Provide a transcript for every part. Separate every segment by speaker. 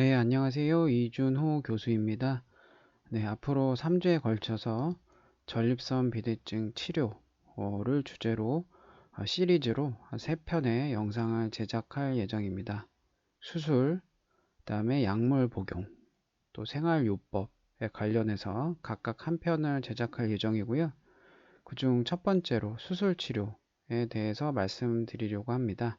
Speaker 1: 네, 안녕하세요. 이준호 교수입니다. 네, 앞으로 3주에 걸쳐서 전립선 비대증 치료를 주제로 어, 시리즈로 3편의 영상을 제작할 예정입니다. 수술, 그다음에 약물 복용, 또 생활요법에 관련해서 각각 한 편을 제작할 예정이고요. 그중 첫 번째로 수술 치료에 대해서 말씀드리려고 합니다.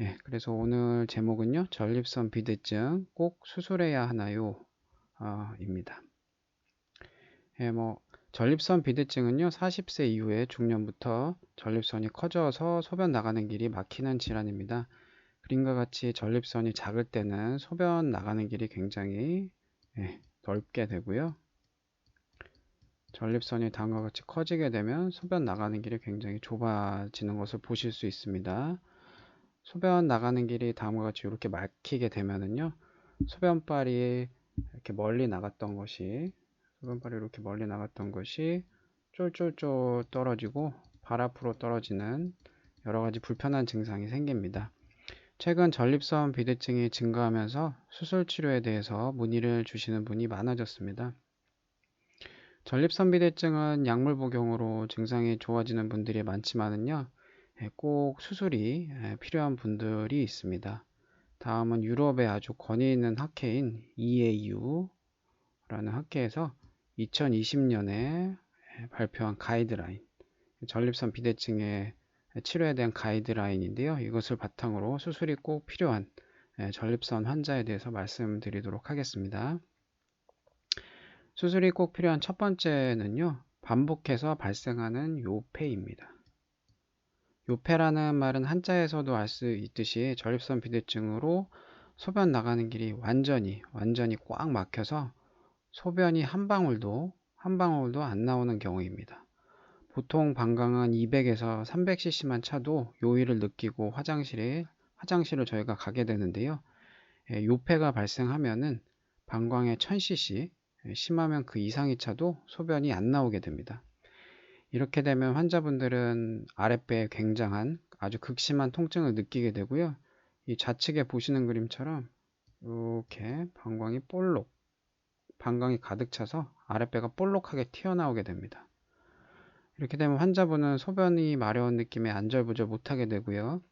Speaker 1: 예, 그래서 오늘 제목은요, 전립선 비대증 꼭 수술해야 하나요? 어, 입니다. 예, 뭐, 전립선 비대증은요, 40세 이후에 중년부터 전립선이 커져서 소변 나가는 길이 막히는 질환입니다. 그림과 같이 전립선이 작을 때는 소변 나가는 길이 굉장히 예, 넓게 되고요. 전립선이 다음과 같이 커지게 되면 소변 나가는 길이 굉장히 좁아지는 것을 보실 수 있습니다. 소변 나가는 길이 다음과 같이 이렇게 막히게 되면은요. 소변발이 이렇게 멀리 나갔던 것이 소변발이 이렇게 멀리 나갔던 것이 쫄쫄쫄 떨어지고 발 앞으로 떨어지는 여러 가지 불편한 증상이 생깁니다. 최근 전립선 비대증이 증가하면서 수술 치료에 대해서 문의를 주시는 분이 많아졌습니다. 전립선 비대증은 약물 복용으로 증상이 좋아지는 분들이 많지만은요. 예, 꼭 수술이 예, 필요한 분들이 있습니다. 다음은 유럽의 아주 권위 있는 학회인 EAU라는 학회에서 2020년에 예, 발표한 가이드라인, 전립선 비대증의 치료에 대한 가이드라인인데요. 이것을 바탕으로 수술이 꼭 필요한 전립선 환자에 대해서 말씀드리도록 하겠습니다. 수술이 꼭 필요한 첫 번째는요, 반복해서 발생하는 요폐입니다. 요폐라는 말은 한자에서도 알 수 있듯이 전립선 비대증으로 소변 나가는 길이 완전히 완전히 꽉 막혀서 소변이 한 방울도 한 방울도 안 나오는 경우입니다. 보통 방광은 200에서 300cc만 차도 요의를 느끼고 화장실에 화장실을 저희가 가게 되는데요. 예, 요폐가 발생하면은 방광에 1000cc 예, 심하면 그 이상이 차도 소변이 안 나오게 됩니다. 이렇게 되면 환자분들은 아랫배에 굉장한 아주 극심한 통증을 느끼게 되고요. 이 좌측에 보시는 그림처럼 이렇게 방광이 볼록, 방광이 가득 차서 아랫배가 볼록하게 튀어나오게 됩니다. 이렇게 되면 환자분은 소변이 마려운 느낌에 안절부절 못하게 되고요.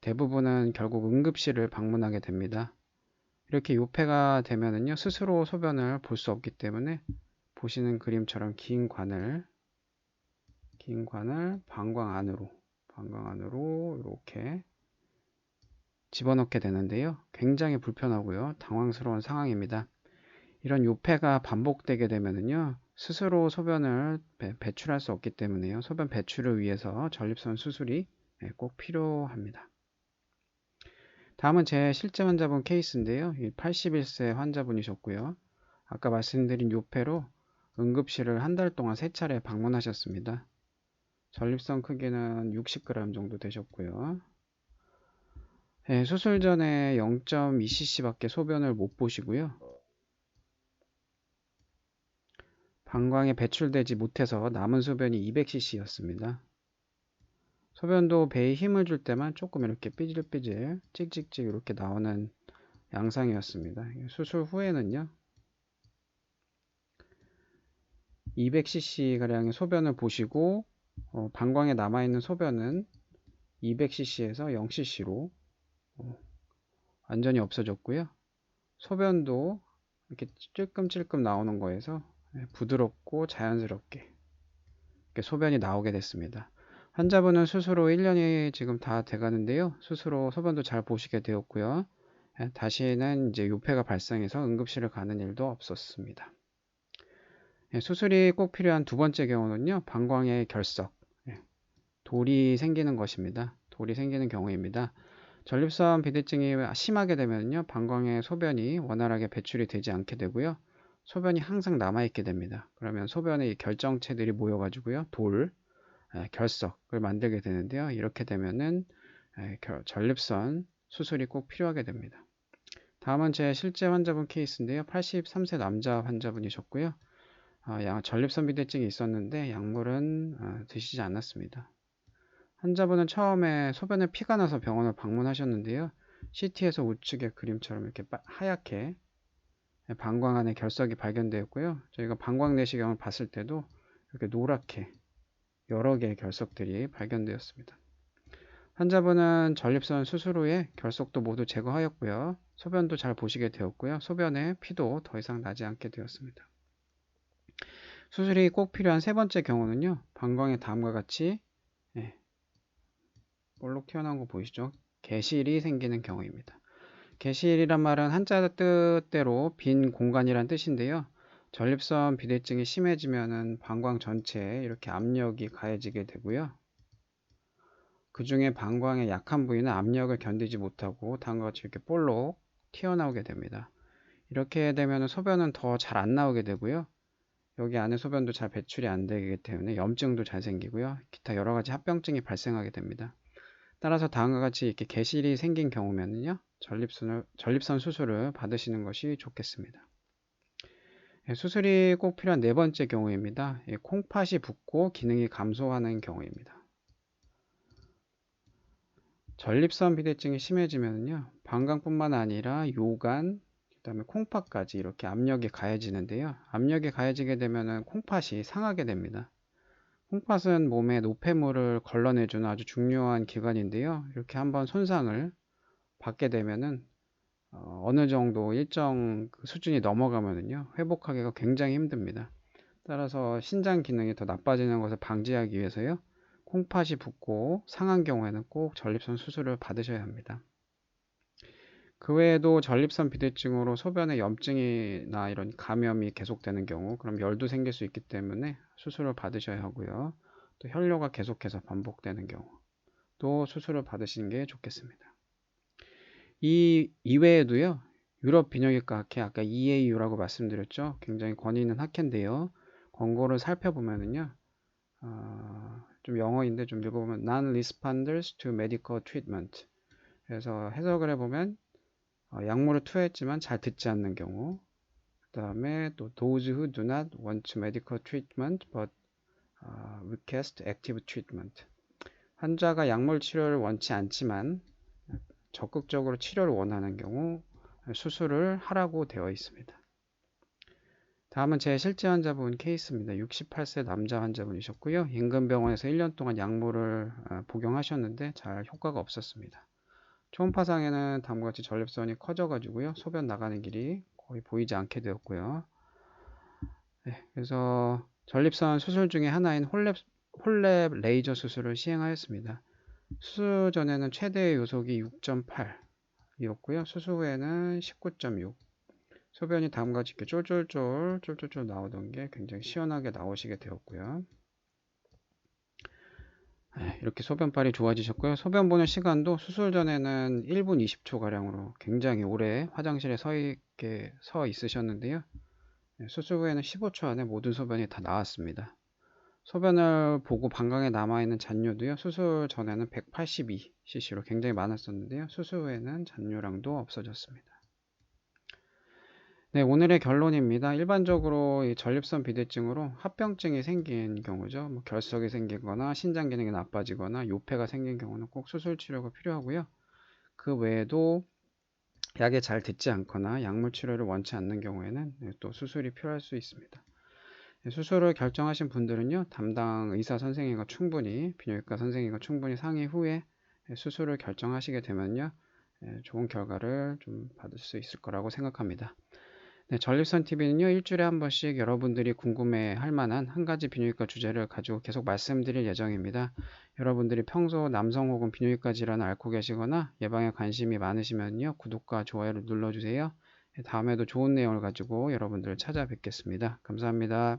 Speaker 1: 대부분은 결국 응급실을 방문하게 됩니다. 이렇게 요폐가 되면은요, 스스로 소변을 볼 수 없기 때문에 보시는 그림처럼 긴 관을 긴 관을 방광 안으로 방광 안으로 이렇게 집어넣게 되는데요. 굉장히 불편하고요. 당황스러운 상황입니다. 이런 요폐가 반복되게 되면은요. 스스로 소변을 배, 출할수 없기 때문에요. 소변 배출을 위해서 전립선 수술이 네, 꼭 필요합니다. 다음은 제 실제 환자분 케이스인데요. 81세 환자분이셨고요. 아까 말씀드린 요폐로 응급실을 한 달 동안 세 차례 방문하셨습니다. 전립선 크기는 60g 정도 되셨고요. 네, 수술 전에 0.2cc 밖에 소변을 못 보시고요. 방광에 배출되지 못해서 남은 소변이 200cc였습니다. 소변도 배에 힘을 줄 때만 조금 이렇게 삐질삐질 찍찍찍 이렇게 나오는 양상이었습니다. 수술 후에는요. 200cc가량의 소변을 보시고 어, 방광에 남아있는 소변은 200cc에서 0cc로 어, 완전히 없어졌고요. 소변도 이렇게 찔끔찔끔 나오는 거에서 예, 부드럽고 자연스럽게 소변이 나오게 됐습니다. 환자분은 수술 후 1년이 지금 다 돼가는데요. 수술 후 소변도 잘 보시게 되었고요. 예, 다시는 이제 요폐가 발생해서 응급실을 가는 일도 없었습니다. 예, 수술이 꼭 필요한 두 번째 경우는요. 방광의 결석, 예, 돌이 생기는 것입니다. 돌이 생기는 경우입니다. 전립선 비대증이 심하게 되면요. 방광의 소변이 원활하게 배출이 되지 않게 되고요. 소변이 항상 남아있게 됩니다. 그러면 소변의 결정체들이 모여가지고요. 돌, 예, 결석을 만들게 되는데요. 이렇게 되면은 전립선 수술이 꼭 필요하게 됩니다. 다음은 제 실제 환자분 케이스인데요. 83세 남자 환자분이셨고요. 아, 전립선 비대증이 있었는데 약물은 아, 드시지 않았습니다. 환자분은 처음에 소변에 피가 나서 병원을 방문하셨는데요. CT에서 우측의 그림처럼 이렇게 빠- 하얗게 방광 안에 결석이 발견되었고요. 저희가 방광 내시경을 봤을 때도 이렇게 노랗게 여러 개의 결석들이 발견되었습니다. 환자분은 전립선 수술 후에 결석도 모두 제거하였고요. 소변도 잘 보시게 되었고요. 소변에 피도 더 이상 나지 않게 되었습니다. 수술이 꼭 필요한 세 번째 경우는요. 방광의 다음과 같이 예, 볼록 튀어나온 거 보이시죠? 개실이 생기는 경우입니다. 개실이란 말은 한자 뜻대로 빈 공간이란 뜻인데요. 전립선 비대증이 심해지면은 방광 전체에 이렇게 압력이 가해지게 되고요. 그 중에 방광의 약한 부위는 압력을 견디지 못하고 다음과 같이 이렇게 볼록 튀어나오게 됩니다. 이렇게 되면 소변은 더 잘 안 나오게 되고요. 여기 안에 소변도 잘 배출이 안 되기 때문에 염증도 잘 생기고요. 기타 여러 가지 합병증이 발생하게 됩니다. 따라서 다음과 같이 이렇게 개실이 생긴 경우면요. 전립선을, 전립선 수술을 받으시는 것이 좋겠습니다. 예, 수술이 꼭 필요한 네 번째 경우입니다. 예, 콩팥이 붓고 기능이 감소하는 경우입니다. 전립선 비대증이 심해지면요. 방광뿐만 아니라 요관, 그다음에 콩팥까지 이렇게 압력이 가해지는데요. 압력이 가해지게 되면 콩팥이 상하게 됩니다. 콩팥은 몸에 노폐물을 걸러내주는 아주 중요한 기관인데요. 이렇게 한번 손상을 받게 되면은 어, 느 정도 일정 그 수준이 넘어가면은요 회복하기가 굉장히 힘듭니다. 따라서 신장 기능이 더 나빠지는 것을 방지하기 위해서요 콩팥이 붓고 상한 경우에는 꼭 전립선 수술을 받으셔야 합니다. 그 외에도 전립선 비대증으로 소변에 염증이나 이런 감염이 계속되는 경우 그럼 열도 생길 수 있기 때문에 수술을 받으셔야 하고요. 또 혈뇨가 계속해서 반복되는 경우 또 수술을 받으시는 게 좋겠습니다. 이 이외에도요. 유럽 비뇨기과 학회 아까 EAU라고 말씀드렸죠. 굉장히 권위 있는 학회인데요. 권고를 살펴보면은요. 어, 좀 영어인데 좀 읽어보면 non-responders to medical treatment. 그래서 해석을 해보면 어, 약물을 투여했지만 잘 듣지 않는 경우. 그 다음에 또 those who do not want medical treatment but uh, request active treatment. 환자가 약물 치료를 원치 않지만 적극적으로 치료를 원하는 경우 수술을 하라고 되어 있습니다. 다음은 제 실제 환자분 케이스입니다. 68세 남자 환자분이셨고요. 인근 병원에서 1년 동안 약물을 어, 복용하셨는데 잘 효과가 없었습니다. 초음파상에는 다음과 같이 전립선이 커져가지고요. 소변 나가는 길이 거의 보이지 않게 되었고요. 네, 그래서 전립선 수술 중에 하나인 홀랩, 홀랩 레이저 수술을 시행하였습니다. 수술 전에는 최대 요속이 6.8이었고요. 수술 후에는 19.6. 소변이 다음과 같이 쫄쫄쫄 쫄쫄쫄 나오던 게 굉장히 시원하게 나오시게 되었고요. 네, 이렇게 소변빨이 좋아지셨고요. 소변 보는 시간도 수술 전에는 1분 20초 가량으로 굉장히 오래 화장실에 서 있게 서 있으셨는데요. 네, 수술 후에는 15초 안에 모든 소변이 다 나왔습니다. 소변을 보고 방광에 남아있는 잔뇨도요. 수술 전에는 182cc로 굉장히 많았었는데요. 수술 후에는 잔뇨량도 없어졌습니다. 네, 오늘의 결론입니다. 일반적으로 이 전립선 비대증으로 합병증이 생긴 경우죠. 뭐 결석이 생기거나 신장 기능이 나빠지거나 요폐가 생긴 경우는 꼭 수술 치료가 필요하고요. 그 외에도 약에 잘 듣지 않거나 약물 치료를 원치 않는 경우에는 네, 또 수술이 필요할 수 있습니다. 네, 수술을 결정하신 분들은요, 담당 의사 선생님과 충분히, 비뇨기과 선생님과 충분히 상의 후에 네, 수술을 결정하시게 되면요, 네, 좋은 결과를 좀 받을 수 있을 거라고 생각합니다. 네, 전립선 TV는요, 일주일에 한 번씩 여러분들이 궁금해 할 만한 한 가지 비뇨기과 주제를 가지고 계속 말씀드릴 예정입니다. 여러분들이 평소 남성 혹은 비뇨기과 질환을 앓고 계시거나 예방에 관심이 많으시면요, 구독과 좋아요를 눌러주세요. 다음에도 좋은 내용을 가지고 여러분들을 찾아뵙겠습니다. 감사합니다.